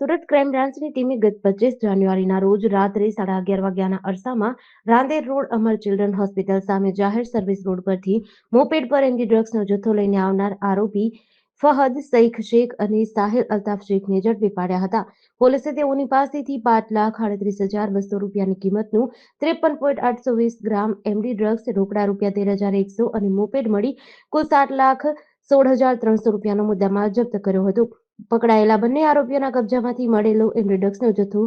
Surat crime બ્રાન્ચની ટીમે ગત પચીસ જાન્યુઆરીના રોજ રાત્રે સાડા અગિયાર વાગ્યાના અરસામાં Rander road Amar children hospital સામે જાહેર સર્વિસ રોડ પરથી મોપેડ પર એમડી ડ્રગ્સનો જથ્થો લઈને આવનાર આરોપી ફહદ શેખ શેખ અને સાહિલ અલ્તાફ શેખને ઝડપી પાડ્યા હતા. પોલીસે તેઓની પાસેથી પાંચ લાખ આડત્રીસ હજાર બસો રૂપિયાની કિંમતનું ત્રેપન પોઈન્ટ આઠસો વીસ ગ્રામ એમડી ડ્રગ્સ, રોકડા રૂપિયા તેર હજાર એકસો અને મોપેડ મળી કુલ સાત લાખ સોળ હજાર ત્રણસો રૂપિયાનો મુદ્દામાલ જપ્ત કર્યો હતો. પકડાયેલા બંને આરોપીઓના કબજામાંથી મળેલો એમડી જથ્થો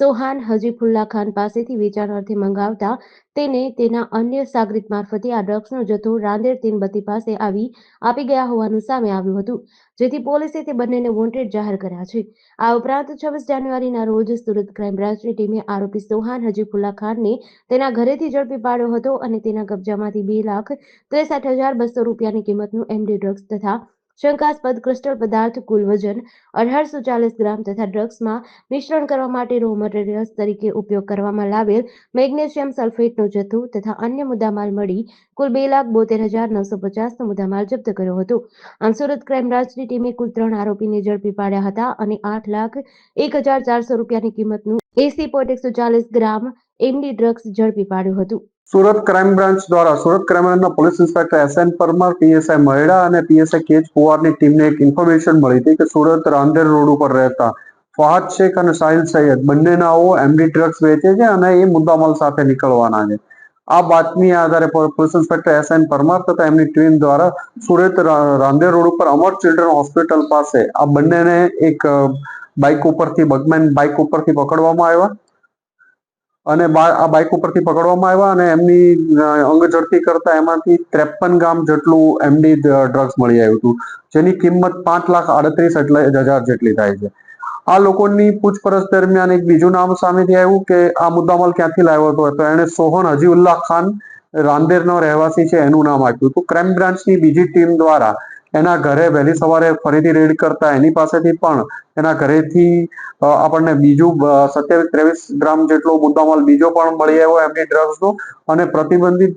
સોહાન હજીફુલ્લા ખાન પાસેથી વેચાણ અર્થે મંગાવતા તેને તેના અન્ય સાગરીત મારફતે આ ડ્રગ્સનો જથ્થો રાંદેર તીનબત્તી પાસે આવી આપી ગયા હોવાનું સામે આવ્યું હતું, જેથી પોલીસે તે બંનેને વોન્ટેડ જાહેર કર્યા છે. આ ઉપરાંત છવ્વીસ જાન્યુઆરીના રોજ સુરત ક્રાઇમ બ્રાન્ચની ટીમે આરોપી સોહાન હજીફુલ્લા ખાનને તેના ઘરેથી ઝડપી પાડ્યો હતો અને તેના કબજામાંથી બે લાખ ત્રેસઠ હજાર બસો રૂપિયાની કિંમતનું એમડી ડ્રગ્સ તથા શંકાસ્પદ ક્રિસ્ટલ પદાર્થ કુલ વજન અઢારસો ચાલીસ ગ્રામ તથા ડ્રગ્સમાં મિશ્રણ કરવા માટે રો મટીરિયલ્સ તરીકે ઉપયોગ કરવામાં લાવેલ મેગ્નેશિયમ સલ્ફેટનો જથ્થો તથા અન્ય મુદ્દામાલ મળી કુલ બે લાખ બોતેર હજાર નવસો પચાસનો મુદ્દામાલ જપ્ત કર્યો હતો. આમ સુરત ક્રાઇમ બ્રાન્ચની ટીમે કુલ ત્રણ આરોપીને ઝડપી પાડ્યા હતા અને આઠ લાખ એક હજાર ચારસો રૂપિયાની કિંમતનું એસી પોઈન્ટ એકસો ચાલીસ ગ્રામ એમડી ડ્રગ્સ ઝડપી પાડ્યું હતું. સુરત ક્રાઇમ બ્રાન્ચ દ્વારા, સુરત ક્રાઇમ બ્રાન્ચના police inspector S N Parmar PSI Maheda અને પીએસઆઈ કેજ કુવારની ટીમને એક ઇન્ફોર્મેશન મળી હતી કે સુરત રાંદેર રોડ ઉપર રહેતા ફહાદ શેખ અને સાહિલ સૈયદ બંનેનાઓ એમડી ડ્રગ્સ વેચે છે અને એ મુદ્દામાલ સાથે નીકળવાના છે. આ બાતમી આધારે police inspector S N Parmar તથા એમની ટીમ દ્વારા સુરત રાંદેર રોડ ઉપર અમર ચિલ્ડ્રન હોસ્પિટલ પાસે આ બંનેને એક બાઇક ઉપરથી બગમેન બાઇક ઉપરથી પકડવામાં આવ્યા. અને આ બાઇક ઉપરથી પકડવામાં આવ્યા અને એમની અંગ ઝડપી કરતા એમાંથી ત્રેપન ગ્રામ જેટલું એમડી ડ્રગ્સ મળી આવ્યું હતું, જેની કિંમત પાંચ લાખ આડત્રીસ હજાર જેટલી થાય છે. આ લોકોની પૂછપરછ દરમિયાન એક બીજું નામ સામેથી આવ્યું કે આ મુદ્દામાલ ક્યાંથી લાવ્યો હતો? તો એણે સોહન હજીઉલ્લાહ ખાન રાંદેરનો રહેવાસી છે, એનું નામ આપ્યું હતું. ક્રાઇમ બ્રાન્ચની બીજી ટીમ દ્વારા એના ઘરે વહેલી સવારે ફરીથી રેડ કરતા એની પાસેથી પણ એના ઘરેથી આપણને બીજું સત્યાવીસ ત્રેવીસ ગ્રામ જેટલો મુદ્દામાલ બીજો પણ મળી આવ્યો એમની ડ્રગ્સનો અને પ્રતિબંધિત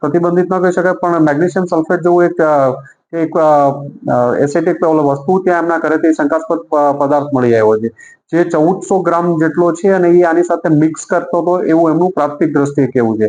પ્રતિબંધિત ન કહી શકાય પણ મેગ્નેશિયમ સલ્ફેટ જેવું એક એક એસેટિક વસ્તુ ત્યાં એમના ઘરેથી શંકાસ્પદ પદાર્થ મળી આવ્યો છે. જે ચૌદસો ગ્રામ જેટલો છે અને એ આની સાથે મિક્સ કરતો હતો એવું એમનું પ્રાથમિક દ્રષ્ટિએ કેવું છે.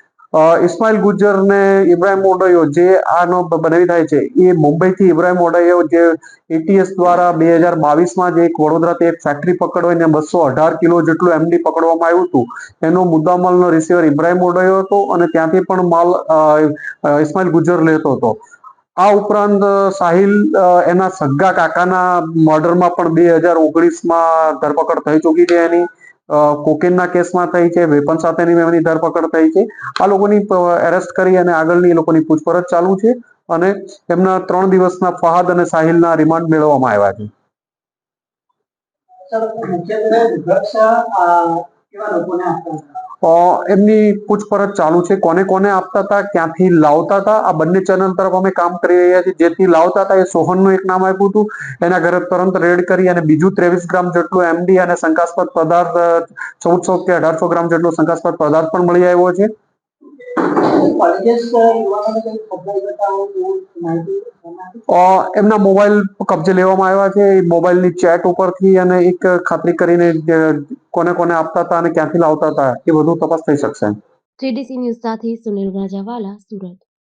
ઇસ્માઇલ ગુજ્જર ને ઇબ્રાહિમ ઓડયો જે આનો બનાવી થાય છે, એ મુંબઈથી ઇબ્રાહિમ ઓડયો જે એટીએસ દ્વારા બે હજાર બાવીસમાં જે એક વડોદરાથી એક ફેક્ટરી પકડવાઈને બસો અઢાર કિલો જેટલું એમડી પકડવામાં આવ્યું હતું. એનો મુદ્દામાલનો રિસીવર ઇબ્રાહિમ ઓડયો હતો અને ત્યાંથી પણ માલ ઇસ્માઇલ ગુજર લેતો હતો. આ ઉપરાંત સાહિલ એના સગ્ગા કાકાના મર્ડરમાં પણ બે હજાર ઓગણીસમાં ધરપકડ થઈ ચૂકી છે એની. કોકેનના કેસમાં થઈ છે, વેપન સાથેની એમની ધરપકડ થઈ છે. આ લોકોની એરેસ્ટ કરી અને આગળની એ લોકોની પૂછપરછ ચાલુ છે અને એમના ત્રણ દિવસના ફહાદ અને સાહિલના રિમાન્ડ મેળવવામાં આવ્યા છે. મુખ્યત્વે ડ્રગ્સ કેવા લોકોને આપતા એમની પૂછપરછ ચાલુ છે. કોને કોને આપતા હતા, ક્યાંથી લાવતા હતા? આ બંને ચેનલ તરફ અમે કામ કરી રહ્યા છીએ. જેથી લાવતા હતા એ સોહનનું એક નામ આપ્યું હતું. એના ઘરે તરત રેડ કરી અને બીજું ત્રેવીસ ગ્રામ જેટલું એમડી અને શંકાસ્પદ પદાર્થ ચૌદસો કે અઢારસો ગ્રામ જેટલો શંકાસ્પદ પદાર્થ પણ મળી આવ્યો છે. એમના મોબાઈલ કબજે લેવામાં આવ્યા છે. મોબાઈલની ચેટ ઉપરથી અને એક ખાતરી કરીને કોને કોને આપતા હતા અને ક્યાંથી લાવતા હતા એ બધું તપાસ થઈ શકશે. જીડીસી ન્યૂઝ સાથે સુનિલ રાજાવાલા સુરત.